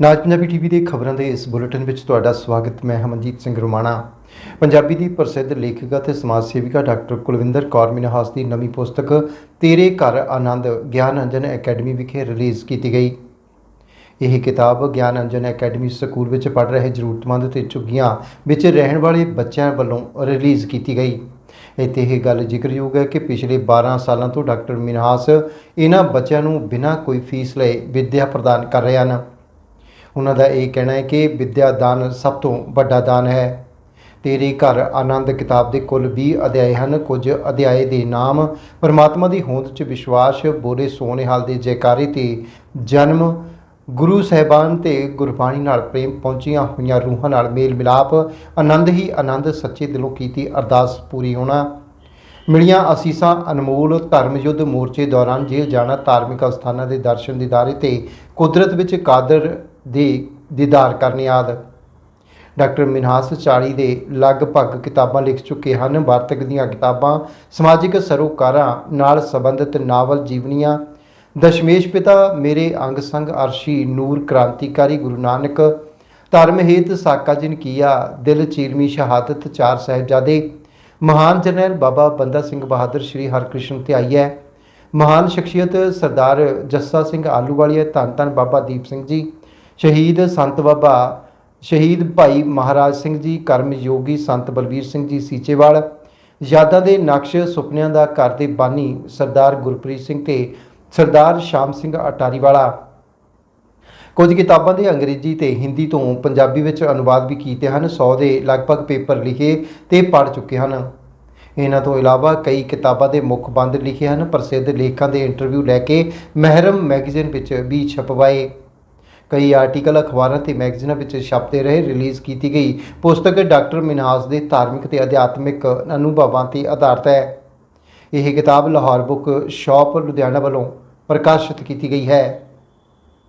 ਨਾਜ Punjabi TV ਦੇ ਖਬਰਾਂ ਦੇ ਇਸ ਬੁਲੇਟਿਨ ਵਿੱਚ ਤੁਹਾਡਾ ਸਵਾਗਤ, ਮੈਂ ਹਮਨਜੀਤ ਸਿੰਘ ਰੋਮਾਣਾ। ਪੰਜਾਬੀ ਦੀ ਪ੍ਰਸਿੱਧ ਲੇਖਿਕਾ ਤੇ ਸਮਾਜ ਸੇਵਿਕਾ ਡਾਕਟਰ ਕੁਲਵਿੰਦਰ ਕੌਰ ਮਿਨਹਾਸ ਦੀ ਨਵੀਂ ਪੁਸਤਕ, ਤੇਰੇ ਘਰ ਆਨੰਦ, ਗਿਆਨ ਅੰਜਨ ਅਕੈਡਮੀ ਵਿਖੇ ਰਿਲੀਜ਼ ਕੀਤੀ ਗਈ। ਇਹ ਕਿਤਾਬ ਗਿਆਨ ਅੰਜਨ ਅਕੈਡਮੀ ਸਕੂਲ ਵਿੱਚ ਪੜ੍ਹ ਰਹੇ ਜ਼ਰੂਰਤਮੰਦ ਤੇ ਝੁੱਗੀਆਂ ਵਿੱਚ ਰਹਿਣ ਵਾਲੇ ਬੱਚਿਆਂ ਵੱਲੋਂ ਰਿਲੀਜ਼ ਕੀਤੀ ਗਈ। ਇੱਥੇ ਇਹ ਗੱਲ ਜ਼ਿਕਰਯੋਗ ਹੈ ਕਿ ਪਿਛਲੇ 12 ਸਾਲਾਂ ਤੋਂ ਡਾਕਟਰ ਮਿਨਹਾਸ ਇਹਨਾਂ ਬੱਚਿਆਂ ਨੂੰ ਬਿਨਾਂ ਕੋਈ ਫੀਸ ਲਏ ਵਿੱਦਿਆ ਪ੍ਰਦਾਨ ਕਰ ਰਹੇ ਹਨ। ਉਹਨਾਂ ਦਾ ਇਹ ਕਹਿਣਾ ਹੈ ਕਿ ਵਿੱਦਿਆ ਦਾਨ ਸਭ ਤੋਂ ਵੱਡਾ ਦਾਨ ਹੈ। ਤੇਰੇ ਘਰ ਆਨੰਦ ਕਿਤਾਬ ਦੇ ਕੁੱਲ 20 ਅਧਿਆਏ ਹਨ। ਕੁਝ ਅਧਿਆਏ ਦੇ ਨਾਮ ਪਰਮਾਤਮਾ ਦੀ ਹੋਂਦ 'ਚ ਵਿਸ਼ਵਾਸ, ਬੋਰੇ ਸੋਹਣੇਹਾਲ ਦੇ ਜੈਕਾਰੇ ਤੇ ਜਨਮ, ਗੁਰੂ ਸਾਹਿਬਾਨ ਤੇ ਗੁਰਬਾਣੀ ਨਾਲ ਪ੍ਰੇਮ ਪਹੁੰਚੀਆਂ ਹੋਈਆਂ ਰੂਹਾਂ ਨਾਲ ਮੇਲ ਮਿਲਾਪ, ਆਨੰਦ ਹੀ ਆਨੰਦ ਸੱਚੇ ਦਿਲੋਂ ਕੀਤੀ ਅਰਦਾਸ ਪੂਰੀ ਹੋਣਾ। ਮਿਲੀਆਂ ਅਸੀਸਾਂ ਅਨਮੋਲ ਧਰਮ ਯੁੱਧ ਮੋਰਚੇ ਦੌਰਾਨ ਜੇਲ੍ਹ ਜਾਣਾ ਧਾਰਮਿਕ ਅਸਥਾਨਾਂ ਦੇ ਦਰਸ਼ਨ ਦੀਦਾਰੇ ਤੇ ਕੁਦਰਤ ਵਿੱਚ ਕਾਦਰ ਦੇ ਦੀਦਾਰ ਕਰਨ ਆਦਿ। ਡਾਕਟਰ ਮਿਨਹਾਸ 40 ਦੇ ਲਗਭਗ ਕਿਤਾਬਾਂ ਲਿਖ ਚੁੱਕੇ ਹਨ। ਵਾਰਤਕ ਦੀਆਂ ਕਿਤਾਬਾਂ, ਸਮਾਜਿਕ ਸਰੋਕਾਰਾਂ ਨਾਲ ਸੰਬੰਧਿਤ ਨਾਵਲ ਜੀਵਨੀਆਂ, ਦਸ਼ਮੇਸ਼ ਪਿਤਾ ਮੇਰੇ ਅੰਗ ਸੰਗ ਅਰਸ਼ੀ ਨੂਰ ਕ੍ਰਾਂਤੀਕਾਰੀ ਗੁਰੂ ਨਾਨਕ, ਧਰਮ ਹੇਤ ਸਾਕਾ ਜਿਨ ਕੀਆ, ਦਿਲ ਚੀਰਮੀ ਸ਼ਹਾਦਤ ਚਾਰ ਸਾਹਿਬਜ਼ਾਦੇ, ਮਹਾਨ ਜਨਰਲ ਬਾਬਾ ਬੰਦਾ ਸਿੰਘ ਬਹਾਦਰ ਸ਼੍ਰੀ ਹਰਕ੍ਰਿਸ਼ਨ ਧਿਆਈਐ, ਮਹਾਨ ਸ਼ਖਸੀਅਤ ਸਰਦਾਰ ਜੱਸਾ ਸਿੰਘ ਆਲੂਵਾਲੀਆ ਧੰਨ ਧੰਨ ਬਾਬਾ ਦੀਪ ਸਿੰਘ ਜੀ ਸ਼ਹੀਦ ਸੰਤ ਬਾਬਾ, ਸ਼ਹੀਦ ਭਾਈ ਮਹਾਰਾਜ ਸਿੰਘ ਜੀ, ਕਰਮਯੋਗੀ ਸੰਤ ਬਲਵੀਰ ਸਿੰਘ ਜੀ ਸੀਚੇਵਾਲ, ਯਾਦਾਂ ਦੇ ਨਕਸ਼ ਸੁਪਨਿਆਂ ਦਾ ਘਰ ਦੇ ਬਾਨੀ ਸਰਦਾਰ ਗੁਰਪ੍ਰੀਤ ਸਿੰਘ ਤੇ ਸਰਦਾਰ ਸ਼ਾਮ ਸਿੰਘ ਅਟਾਰੀਵਾਲਾ। ਕੁਝ ਕਿਤਾਬਾਂ ਦੇ ਅੰਗਰੇਜ਼ੀ ਤੇ ਹਿੰਦੀ ਤੋਂ ਪੰਜਾਬੀ ਵਿੱਚ ਅਨੁਵਾਦ ਵੀ ਕੀਤੇ ਹਨ 100 ਦੇ ਲਗਭਗ ਪੇਪਰ ਲਿਖੇ ਤੇ ਪੜ੍ਹ ਚੁੱਕੇ ਹਨ। ਇਹਨਾਂ ਤੋਂ ਇਲਾਵਾ ਕਈ ਕਿਤਾਬਾਂ ਦੇ ਮੁੱਖ ਬੰਦ ਲਿਖੇ ਹਨ, ਪ੍ਰਸਿੱਧ ਲੇਖਕਾਂ ਦੇ ਇੰਟਰਵਿਊ ਲੈ ਕੇ ਮਹਿਰਮ ਮੈਗਜ਼ੀਨ ਵਿੱਚ ਵੀ ਛਪਵਾਏ। ਕਈ ਆਰਟੀਕਲ ਅਖਬਾਰਾਂ ਤੇ ਮੈਗਜ਼ੀਨਾਂ ਵਿੱਚ ਛਪਦੇ ਰਹੇ, ਰਿਲੀਜ਼ ਕੀਤੀ ਗਈ। ਪੁਸਤਕ ਡਾਕਟਰ ਮਿਨਹਾਸ ਦੇ ਧਾਰਮਿਕ ਤੇ ਅਧਿਆਤਮਿਕ ਅਨੁਭਵਾਂ ਤੇ ਆਧਾਰਿਤ ਹੈ। ਇਹ ਕਿਤਾਬ ਲਾਹੌਰ ਬੁੱਕ ਸ਼ਾਪ ਲੁਧਿਆਣਾ ਵੱਲੋਂ ਪ੍ਰਕਾਸ਼ਿਤ ਕੀਤੀ ਗਈ ਹੈ।